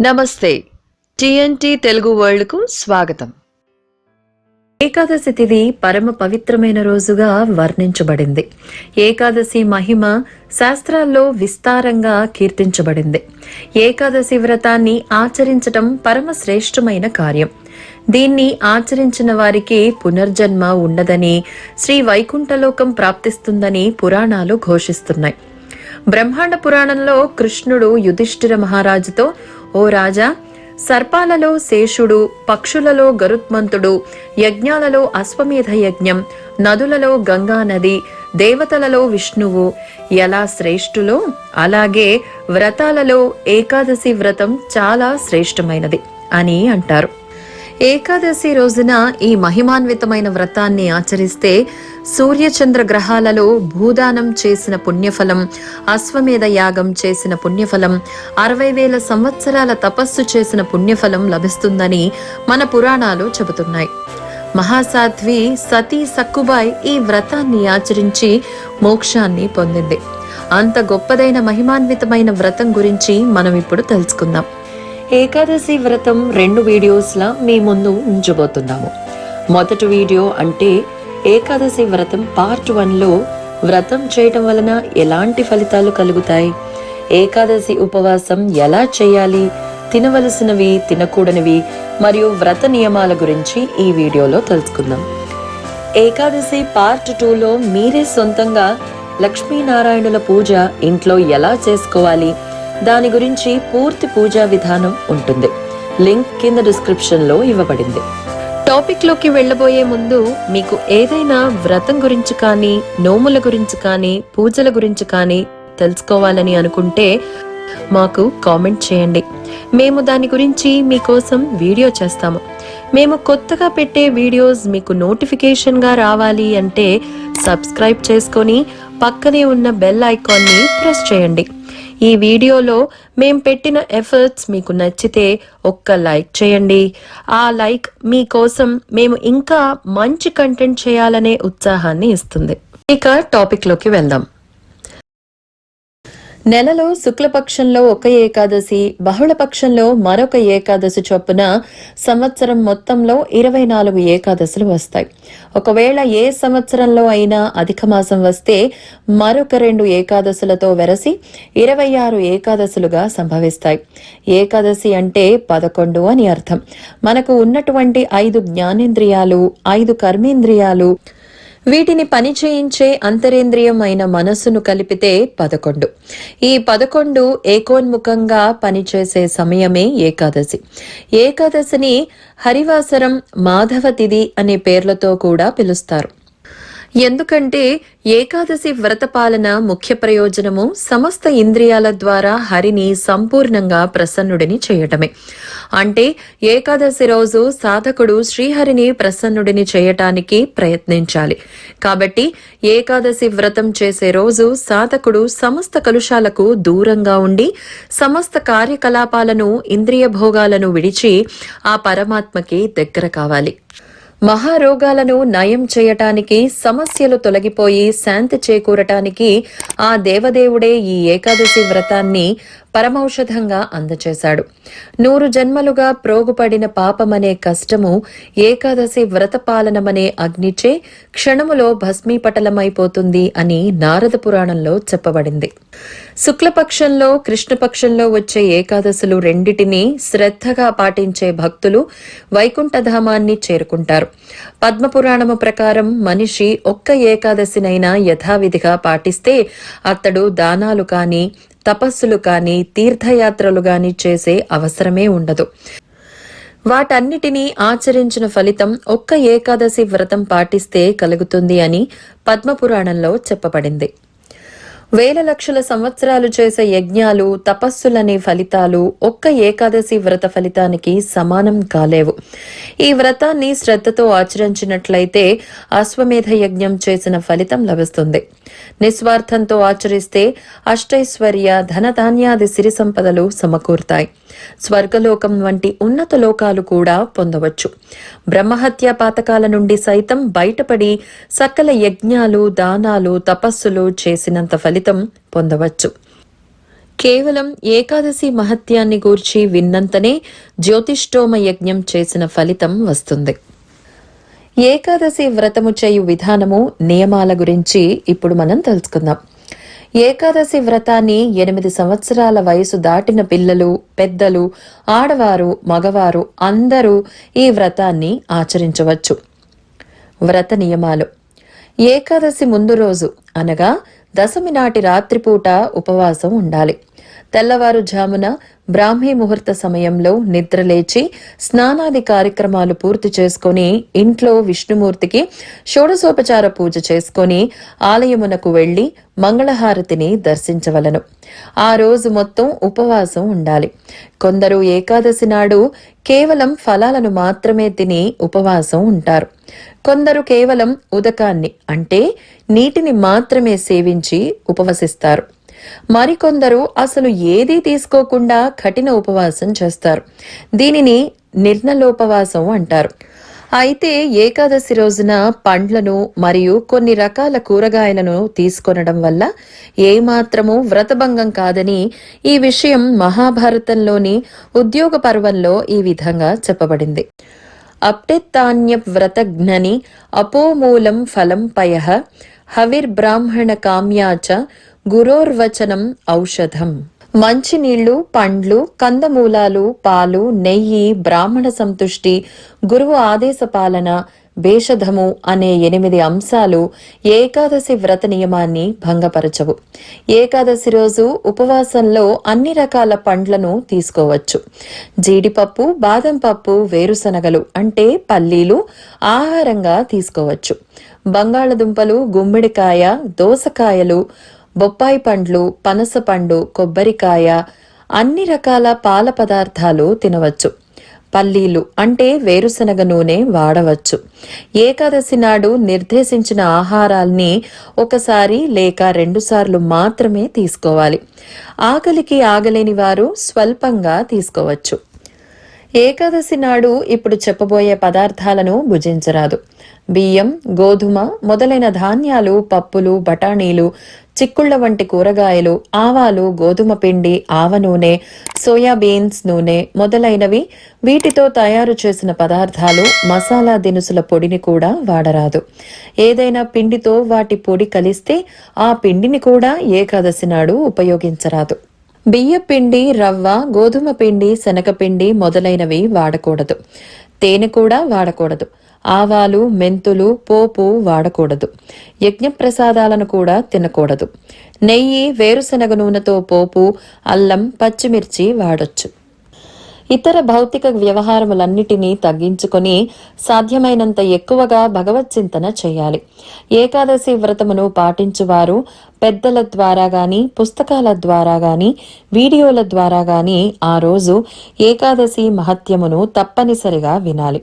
నమస్తే. టిఎన్టి తెలుగు వరల్డ్కు స్వాగతం. ఏకాదశి తిథి పరమ పవిత్రమైన రోజుగా వర్ణించబడింది. ఏకాదశి మహిమ శాస్త్రాల్లో విస్తారంగా కీర్తించబడింది. ఏకాదశి వ్రతాన్ని ఆచరించటం పరమ శ్రేష్టమైన కార్యం. దీన్ని ఆచరించిన వారికి పునర్జన్మ ఉండదని శ్రీ వైకుంఠలోకం ప్రాప్తిస్తుందని పురాణాలు ఘోషిస్తున్నాయి. బ్రహ్మాండ పురాణంలో కృష్ణుడు యుధిష్ఠిర మహారాజుతో ఓ రాజా సర్పాలలో శేషుడు పక్షులలో గరుత్మంతుడు యజ్ఞాలలో అశ్వమేధ యజ్ఞం నదులలో గంగా నది దేవతలలో విష్ణువు. ఎలా శ్రేష్ఠులో? అలాగే వ్రతాలలో ఏకాదశి వ్రతం చాలా శ్రేష్టమైనది అని అంటారు. ఏకాదశి రోజున ఈ మహిమాన్వితమైన వ్రతాన్ని ఆచరిస్తే సూర్యచంద్ర గ్రహాలలో భూదానం చేసిన పుణ్యఫలం అశ్వమేధ యాగం చేసిన పుణ్యఫలం అరవై వేల సంవత్సరాల తపస్సు చేసిన పుణ్యఫలం లభిస్తుందని మన పురాణాలు చెబుతున్నాయి. మహాసాధ్వి సతీ సక్కుబాయ్ ఈ వ్రతాన్ని ఆచరించి మోక్షాన్ని పొందింది. అంత గొప్పదైన మహిమాన్వితమైన వ్రతం గురించి మనం ఇప్పుడు తెలుసుకుందాం. ఏకాదశి వ్రతం రెండు వీడియోస్లా మీ ముందు ఉంచబోతున్నాము. మొదటి వీడియో అంటే ఏకాదశి వ్రతం పార్ట్ వన్లో వ్రతం చేయటం వలన ఎలాంటి ఫలితాలు కలుగుతాయి? ఏకాదశి ఉపవాసం ఎలా చేయాలి? తినవలసినవి తినకూడనివి మరియు వ్రత నియమాల గురించి ఈ వీడియోలో తెలుసుకుందాం. ఏకాదశి పార్ట్ టూలో మీరే సొంతంగా లక్ష్మీనారాయణుల పూజ ఇంట్లో ఎలా చేసుకోవాలి? దాని గురించి పూర్తి పూజా విధానం ఉంటుంది. లింక్ కింద డిస్క్రిప్షన్లో ఇవ్వబడింది. టాపిక్లోకి వెళ్ళబోయే ముందు మీకు ఏదైనా వ్రతం గురించి కానీ నోముల గురించి కానీ పూజల గురించి కానీ తెలుసుకోవాలని అనుకుంటే మాకు కామెంట్ చేయండి. మేము దాని గురించి మీకోసం వీడియో చేస్తాము. మేము కొత్తగా పెట్టే వీడియోస్ మీకు నోటిఫికేషన్గా రావాలి అంటే సబ్స్క్రైబ్ చేసుకొని పక్కనే ఉన్న బెల్ ఐకాన్ని ప్రెస్ చేయండి. ఈ వీడియోలో మేం పెట్టిన ఎఫర్ట్స్ మీకు నచ్చితే ఒక్క లైక్ చేయండి. ఆ లైక్ మీకోసం మేము ఇంకా మంచి కంటెంట్ చేయాలనే ఉత్సాహాన్ని ఇస్తుంది. ఇక టాపిక్లోకి వెళ్దాం. నెలలో శుక్లపక్షంలో ఒక ఏకాదశి బహుళపక్షంలో మరొక ఏకాదశి చొప్పున సంవత్సరం మొత్తంలో ఇరవై నాలుగు ఏకాదశులు వస్తాయి. ఒకవేళ ఏ సంవత్సరంలో అయినా అధిక మాసం వస్తే మరొక రెండు ఏకాదశులతో వెరసి ఇరవై ఆరు ఏకాదశులుగా సంభవిస్తాయి. ఏకాదశి అంటే పదకొండు అని అర్థం. మనకు ఉన్నటువంటి ఐదు జ్ఞానేంద్రియాలు ఐదు కర్మేంద్రియాలు వీటిని పని చేయించే అంతరేంద్రియం అయిన మనస్సును కలిపితే పదకొండు. ఈ పదకొండు ఏకోన్ముఖంగా పనిచేసే సమయమే ఏకాదశి. ఏకాదశిని హరివాసరం మాధవ తిథి అనే పేర్లతో కూడా పిలుస్తారు. ఎందుకంటే ఏకాదశి వ్రతపాలన ముఖ్య ప్రయోజనము సమస్త ఇంద్రియాల ద్వారా హరిని సంపూర్ణంగా ప్రసన్నుడిని చేయటమే అంటే ఏకాదశి రోజు సాధకుడు శ్రీహరిని ప్రసన్నుడిని చేయటానికి ప్రయత్నించాలి. కాబట్టి ఏకాదశి వ్రతం చేసే రోజు సాధకుడు సమస్త కలుషాలకు దూరంగా ఉండి సమస్త కార్యకలాపాలను ఇంద్రియ భోగాలను విడిచి ఆ పరమాత్మకి దగ్గర కావాలి. మహారోగాలను నయం చేయటానికి సమస్యలు తొలగిపోయి శాంతి చేకూరటానికి ఆ దేవదేవుడే ఈ ఏకాదశి వ్రతాన్ని పరమౌషధంగా అందచేశాడు. నూరు జన్మలుగా ప్రోగుపడిన పాపమనే కష్టము ఏకాదశి వ్రతపాలనమనే అగ్నిచే క్షణములో భస్మీపటలమైపోతుంది అని నారద పురాణంలో చెప్పబడింది. శుక్లపక్షంలో కృష్ణపక్షంలో వచ్చే ఏకాదశులు రెండిటిని శ్రద్ధగా పాటించే భక్తులు వైకుంఠధామాన్ని చేరుకుంటారు. పద్మపురాణము ప్రకారం మనిషి ఒక్క ఏకాదశినైనా యథావిధిగా పాటిస్తే అతడు దానాలు కాని తపస్సులు కాని తీర్థయాత్రలు గాని చేసే అవసరమే ఉండదు. వాటన్నిటినీ ఆచరించిన ఫలితం ఒక్క ఏకాదశి వ్రతం పాటిస్తే కలుగుతుంది అని పద్మపురాణంలో చెప్పబడింది. వేల లక్షల సంవత్సరాలు చేసే యజ్ఞాలు తపస్సులనే ఫలితాలు ఒక్క ఏకాదశి వ్రత ఫలితానికి సమానం కాలేవు. ఈ వ్రతాన్ని శ్రద్ధతో ఆచరించినట్లయితే అశ్వమేధ యజ్ఞం చేసిన ఫలితం లభిస్తుంది. నిస్వార్థంతో ఆచరిస్తే అష్టైశ్వర్య ధనధాన్యాది సిరి సంపదలు సమకూరుతాయి. స్వర్గలోకం వంటి ఉన్నత లోకాలు కూడా పొందవచ్చు. బ్రహ్మహత్య పాతకాల నుండి సైతం బయటపడి సకల యజ్ఞాలు దానాలు తపస్సులు చేసినంత ఫలితం పొందవచ్చు. కేవలం ఏకాదశి మహత్యాన్ని గూర్చి విన్నంతనే జ్యోతిష్టోమ యజ్ఞం చేసిన ఫలితం వస్తుంది. ఏకాదశి వ్రతము చేయు విధానము నియమాల గురించి ఇప్పుడు మనం తెలుసుకుందాం. ఏకాదశి వ్రతాన్ని ఎనిమిది సంవత్సరాల వయసు దాటిన పిల్లలు పెద్దలు ఆడవారు మగవారు అందరూ ఈ వ్రతాన్ని ఆచరించవచ్చు. వ్రత నియమాలు. ఏకాదశి ముందు రోజు అనగా దశమి నాటి రాత్రిపూట ఉపవాసం ఉండాలి. తెల్లవారుజామున బ్రాహ్మీ ముహూర్త సమయంలో నిద్రలేచి స్నానాది కార్యక్రమాలు పూర్తి చేసుకొని ఇంట్లో విష్ణుమూర్తికి షోడశోపచార పూజ చేసుకొని ఆలయమునకు వెళ్ళి మంగళహారతిని దర్శించవలను. ఆ రోజు మొత్తం ఉపవాసం ఉండాలి. కొందరు ఏకాదశి నాడు కేవలం ఫలాలను మాత్రమే తిని ఉపవాసం ఉంటారు. కొందరు కేవలం ఉదకాన్ని అంటే నీటిని మాత్రమే సేవించి ఉపవసిస్తారు. మరికొందరు అసలు ఏదీ తీసుకోకుండా కఠిన ఉపవాసం చేస్తారు. దీనిని నిర్ణలోపవాసం అంటారు. అయితే ఏకాదశి రోజున పండ్లను మరియు కొన్ని రకాల కూరగాయలను తీసుకొనడం వల్ల ఏమాత్రము వ్రతభంగం కాదని ఈ విషయం మహాభారతంలోని ఉద్యోగ పర్వంలో ఈ విధంగా చెప్పబడింది. అప్టెత్తాన్య వ్రతజ్ఞని అపోమూలం ఫలం పయ హవిర్బ్రాహ్మణ కామ్యాచ గురోర్వచనం ఔషధం. మంచినీళ్ళు పండ్లు కందమూలాలు పాలు నెయ్యి బ్రాహ్మణ సంతుష్టి గురువు ఆదేశ పాలన భేషధము అనే ఎనిమిది అంశాలు ఏకాదశి వ్రత నియమాన్ని భంగపరచవు. ఏకాదశి రోజు ఉపవాసంలో అన్ని రకాల పండ్లను తీసుకోవచ్చు. జీడిపప్పు బాదం పప్పు వేరుశనగలు అంటే పల్లీలు ఆహారంగా తీసుకోవచ్చు. బంగాళదుంపలు గుమ్మిడికాయ దోసకాయలు బొప్పాయి పండ్లు పనస పండు కొబ్బరికాయ అన్ని రకాల పాల పదార్థాలు తినవచ్చు. పల్లీలు అంటే వేరుశనగ నూనె వాడవచ్చు. ఏకాదశి నాడు నిర్దేశించిన ఆహారాల్ని ఒకసారి లేక రెండుసార్లు మాత్రమే తీసుకోవాలి. ఆకలికి ఆగలేని వారు స్వల్పంగా తీసుకోవచ్చు. ఏకాదశి నాడు ఇప్పుడు చెప్పబోయే పదార్థాలను భుజించరాదు. బియ్యం గోధుమ మొదలైన ధాన్యాలు పప్పులు బఠానీలు చిక్కుళ్ళ వంటి కూరగాయలు ఆవాలు గోధుమ పిండి ఆవ నూనె సోయాబీన్స్ నూనె మొదలైనవి వీటితో తయారు చేసిన పదార్థాలు మసాలా దినుసుల పొడిని కూడా వాడరాదు. ఏదైనా పిండితో వాటి పొడి కలిస్తే ఆ పిండిని కూడా ఏకాదశి నాడు ఉపయోగించరాదు. బియ్య పిండి రవ్వ గోధుమ పిండి శనగపిండి మొదలైనవి వాడకూడదు. తేనె కూడా వాడకూడదు. ఆవాలు మెంతులు పోపు వాడకూడదు. యజ్ఞప్రసాదాలను కూడా తినకూడదు. నెయ్యి వేరుశనగ నూనెతో పోపు అల్లం పచ్చిమిర్చి వాడొచ్చు. ఇతర భౌతిక వ్యవహారములన్నిటినీ తగ్గించుకొని సాధ్యమైనంత ఎక్కువగా భగవత్ చింతన చేయాలి. ఏకాదశి వ్రతమును పాటించువారు పెద్దల ద్వారా గాని పుస్తకాల ద్వారా గాని వీడియోల ద్వారా గాని ఆ రోజు ఏకాదశి మహత్యమును తప్పనిసరిగా వినాలి.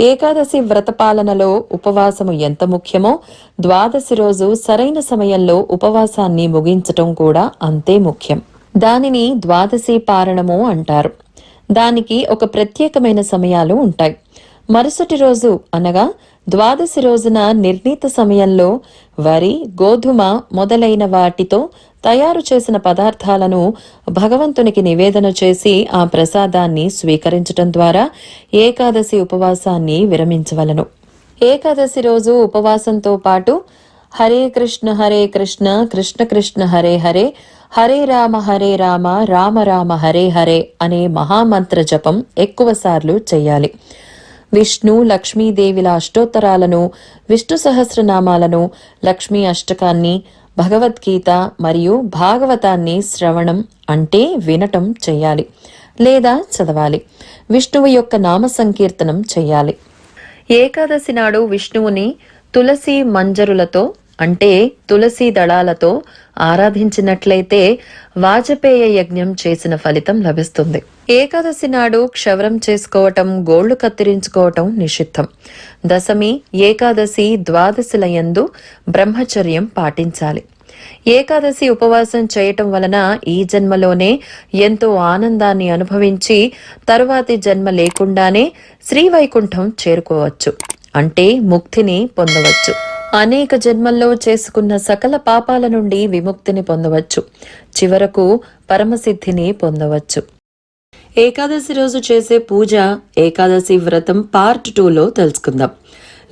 ఏకాదశి వ్రత పాలనలో ఉపవాసము ఎంత ముఖ్యమో ద్వాదశి రోజు సరైన సమయంలో ఉపవాసాన్ని ముగించటం కూడా అంతే ముఖ్యం. దానిని ద్వాదశి పారణము అంటారు. దానికి ఒక ప్రత్యేకమైన సమయాలు ఉంటాయి. మరుసటి రోజు అనగా ద్వాదశి రోజున నిర్ణీత సమయంలో వరి గోధుమ మొదలైన వాటితో తయారు చేసిన పదార్థాలను భగవంతునికి నివేదన చేసి ఆ ప్రసాదాన్ని స్వీకరించటం ద్వారా ఏకాదశి ఉపవాసాన్ని విరమించవలను. ఏకాదశి రోజు ఉపవాసంతో పాటు హరే కృష్ణ హరే కృష్ణ కృష్ణ కృష్ణ హరే హరే హరే రామ హరే రామ రామ రామ హరే హరే అనే మహామంత్ర జపం ఎక్కువసార్లు చేయాలి. విష్ణు లక్ష్మీదేవిల అష్టోత్తరాలను విష్ణు సహస్రనామాలను లక్ష్మీ అష్టకాన్ని భగవద్గీత మరియు భాగవతాన్ని శ్రవణం అంటే వినటం చెయ్యాలి లేదా చదవాలి. విష్ణువు యొక్క నామ సంకీర్తనం చెయ్యాలి ఏకాదశి నాడు విష్ణువుని తులసి మంజరులతో అంటే తులసి దళాలతో ఆరాధించినట్లయితే వాజపేయ యజ్ఞం చేసిన ఫలితం లభిస్తుంది. ఏకాదశి నాడు క్షవరం చేసుకోవటం గోళ్ళు కత్తిరించుకోవటం నిషిద్ధం. దశమి ఏకాదశి ద్వాదశిల యందు బ్రహ్మచర్యం పాటించాలి. ఏకాదశి ఉపవాసం చేయటం వలన ఈ జన్మలోనే ఎంతో ఆనందాన్ని అనుభవించి తరువాతి జన్మ లేకుండానే శ్రీవైకుంఠం చేరుకోవచ్చు. అంటే ముక్తిని పొందవచ్చు. అనేక జన్మల్లో చేసుకున్న సకల పాపాల నుండి విముక్తిని పొందవచ్చు. చివరకు పరమసిద్ధిని పొందవచ్చు. ఏకాదశి రోజు చేసే పూజ ఏకాదశి వ్రతం పార్ట్ టూలో తెలుసుకుందాం.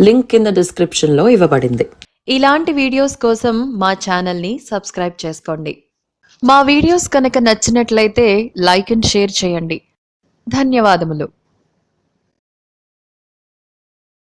లింక్ కింద డిస్క్రిప్షన్లో ఇవ్వబడింది. ఇలాంటి వీడియోస్ కోసం మా ఛానల్ని సబ్స్క్రైబ్ చేసుకోండి. మా వీడియోస్ కనుక నచ్చినట్లయితే లైక్ అండ్ షేర్ చేయండి. ధన్యవాదములు.